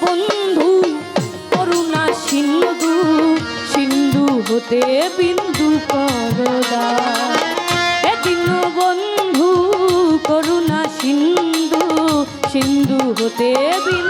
বন্ধু করুণা সিন্ধু সিন্ধু হতে বিন্দু বন্ধু করুণা সিন্ধু সিন্ধু হতে বিন্দু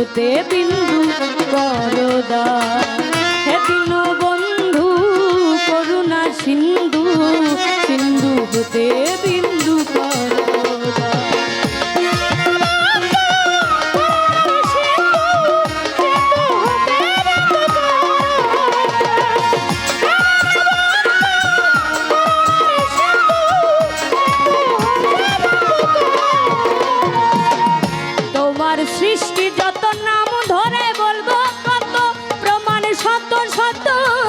হতে বিন্দু করদা। হে দিল বন্ধু করুণা সিন্ধু সিন্ধু হতে বিন্দু কর Oh.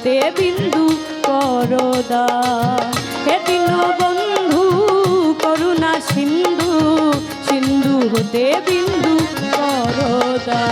হতে বিন্দু করদা। হে দিল বন্ধু করুণা সিন্ধু সিন্ধু হতে বিন্দু করদা।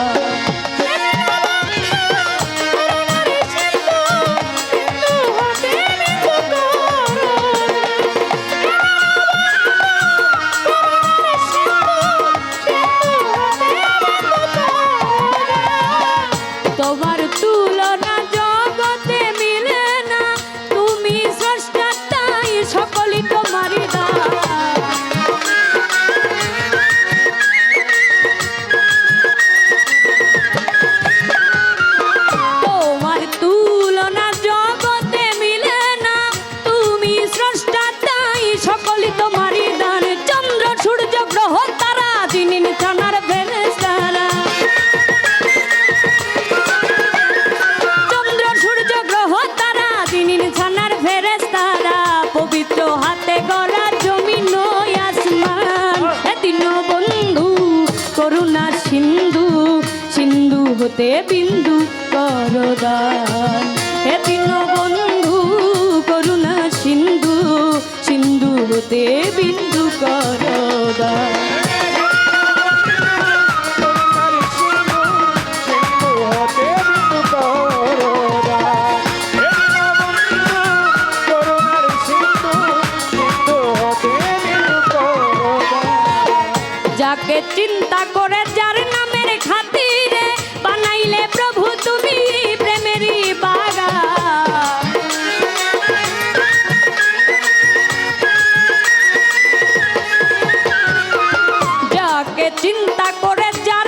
হাতে বিন্দু করদান। হে তিন বন্ধু করুণা সিন্ধু সিন্ধু হতে বিন্দু করদান। চিন্তা করে ওরে যার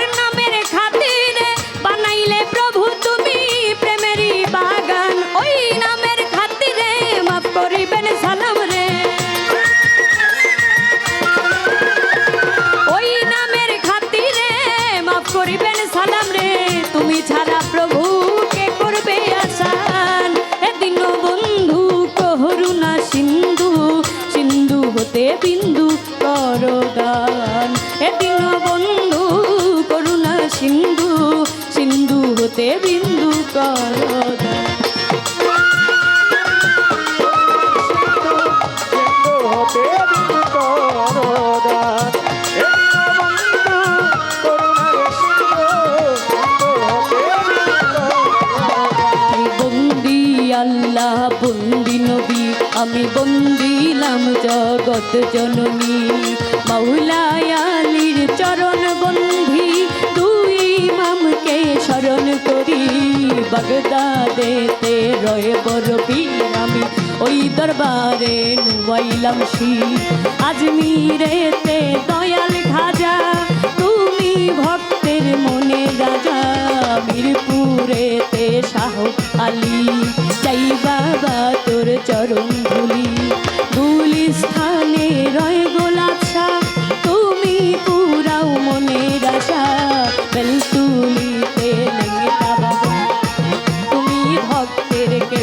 জগৎ জননী মৌলায়ালির চরণ বন্ধি তুই মামকে স্মরণ করি। বগদা দেতে রয়ে বড় পীর আমি, ওই দরবারে নুবাইলাম শি আজমিরেতে দয়াল খাজা, তুমি ভক্তের মনে রাজা। মিরপুরেতে শাহ আলী চাই বাবা তোর চরণ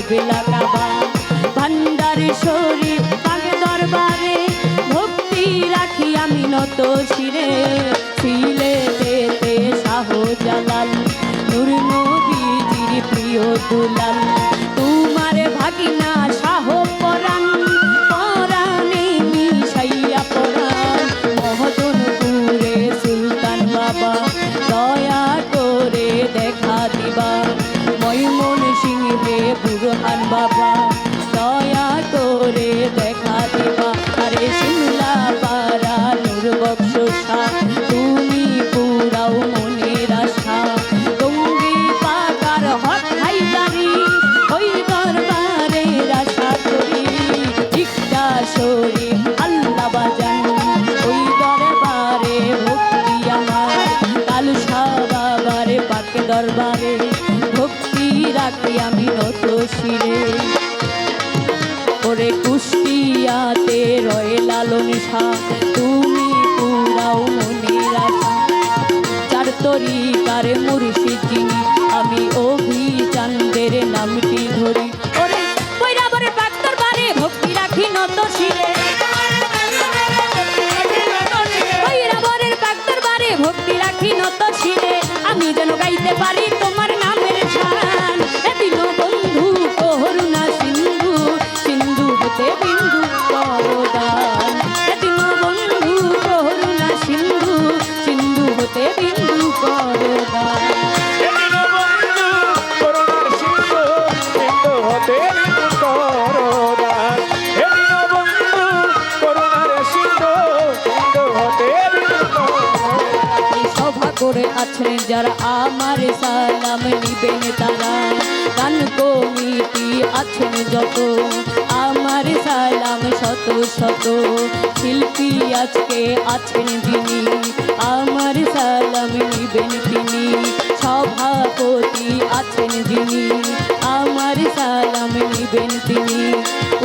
কেবলা কাবা ভান্ডার শরীফ পাক দরবারে ভক্তি রাখি আমি নত শিরে শিলে দেতে শাহ জালাল নূর নবীজির প্রিয় দুলাল। রাখি আমি নত শিরে কুষ্টিয়াতে রয়ে লালন তুমি পুরাও চার যিনি আমি নামটি ধরি। ওরে বৈরাবরে বারে ভক্তি রাখি নত শিরে ভক্তি রাখি নত শিরে আমি যেন গাইতে পারি আছেন যারা আমার সালাম নিবেন তারা। গান কমিটি আছেন যত, আমার সালাম শত শত। শিল্পী আজকে আছেন যিনি, আমার সালাম নিবেন তিনি। সভাপতি আছেন যিনি, আমার সালাম নিবেন তিনি।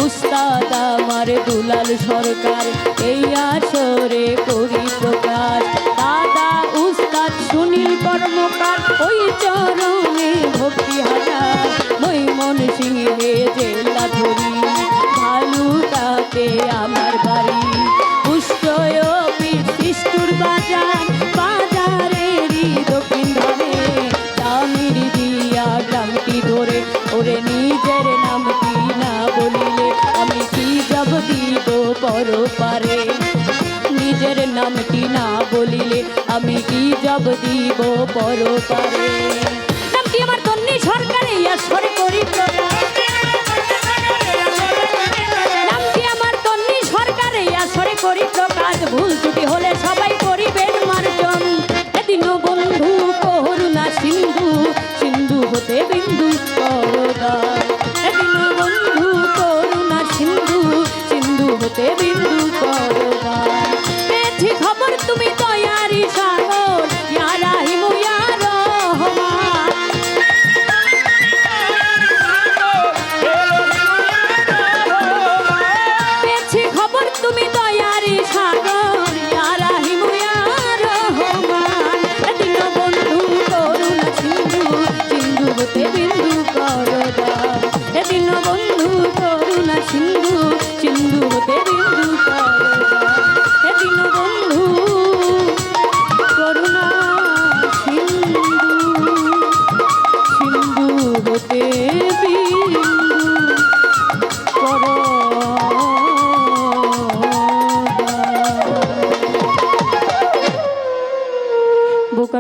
উস্তাদ আমার দুলাল সরকার, এই আসরে করি প্রকাশ চরণে ভক্তি হাজার ধরি। ভালুকাতে আমার বাড়ি। পুষ্টয় পীর সৃষ্টুর বাজার বাজারেরই দক্ষিণ ধারে দিয়া গ্রামটি ধরে, ওরে নিজের নামটি না বলিলে? আমি কি জব দিব পারে নিজের নামটি না বলিলে আমি কি জব দিব পর পারে নামটি আমার তন্নি সরকারে, আসরে করি প্রকাশ। ভুল ত্রুটি হলে সবাই